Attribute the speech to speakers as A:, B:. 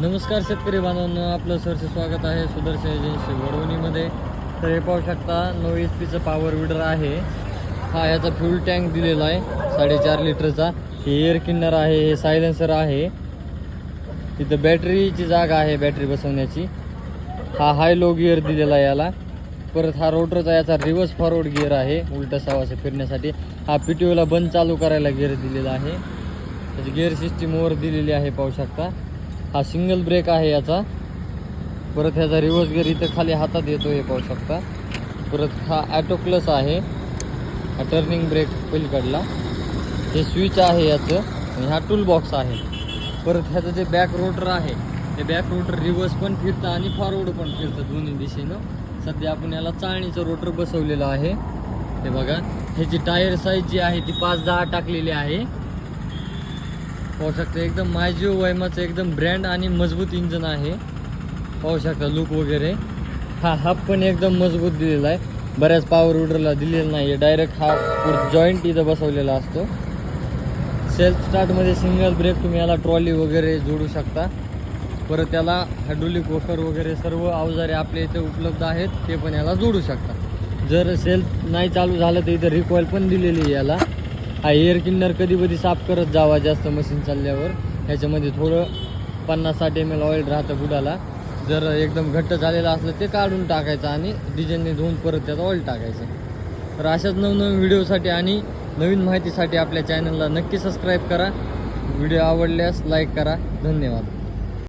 A: नमस्कार शेतकरी बांधवांनो आपलं सरचं स्वागत आहे सुदर्शन एजन्सी वडवणीमध्ये. तर हे पाहू शकता नो एच पीचं पॉवर विडर आहे. हा याचा फ्यूल टँक दिलेला आहे साडेचार लिटरचा. हे एअर किन्नर आहे हे सायलेन्सर आहे. तिथं बॅटरीची जागा आहे बॅटरी बसवण्याची. हा हाय लो गिअर दिलेला आहे याला. परत हा रोटरचा याचा रिव्हर्स फॉरवर्ड गिअर आहे उलटा सावासे फिरण्यासाठी. हा पी टी ओला बंद चालू करायला गिअर दिलेला आहे. त्याची गिअर सिस्टीमवर दिलेली आहे पाहू शकता. हा सिंगल ब्रेक आहे याचा. परत ह्याचा रिव्हर्स गिअर इथं खाली हातात येतो हे पाहू शकता. परत हा ॲटो क्लस आहे. हा टर्निंग ब्रेक पलीकडला. हे स्विच आहे याचं. आणि हा टूल बॉक्स आहे. परत ह्याचं जे बॅक रोटर आहे ते बॅक रोटर रिव्हर्स पण फिरतं आणि फॉरवर्ड पण फिरतं दोन्ही दिशेनं. सध्या आपण याला चाळणीचं रोटर बसवलेलं आहे. हे बघा ह्याची टायर साईज जी आहे ती पाच दहा टाकलेली आहे. पाहू शकता एकदम मायजिओ वैमाचं एकदम ब्रँड आणि मजबूत इंजन आहे. पाहू शकता लुक वगैरे. हा हब पण एकदम मजबूत दिलेला आहे. बऱ्याच पावर उडरला दिलेला नाही आहे डायरेक्ट हा जॉईंट इथं बसवलेला असतो. सेल्फ स्टार्टमध्ये सिंगल ब्रेक तुम्ही याला ट्रॉली वगैरे जोडू शकता. परत त्याला हायड्रोलिक वोकर वगैरे सर्व अवजारे आपल्या इथे उपलब्ध आहेत. ते पण याला जोडू शकता. जर सेल्फ नाही चालू झालं तर इथं रिकॉईल पण दिलेली आहे याला. हा एअर किन्नर कधी कधी साफ करत जावा जास्त मशीन चालल्यावर. ह्याच्यामध्ये थोडं पन्नास साठ एम एल ऑइल राहतं बुडाला. जर एकदम घट्ट झालेलं असलं ते काढून टाकायचं आणि डिझेलने धुवून परत त्यात ऑइल टाकायचं. तर अशाच नवनवीन व्हिडिओसाठी आणि नवीन माहितीसाठी आपल्या चॅनलला नक्की सबस्क्राईब करा. व्हिडिओ आवडल्यास लाईक करा. धन्यवाद.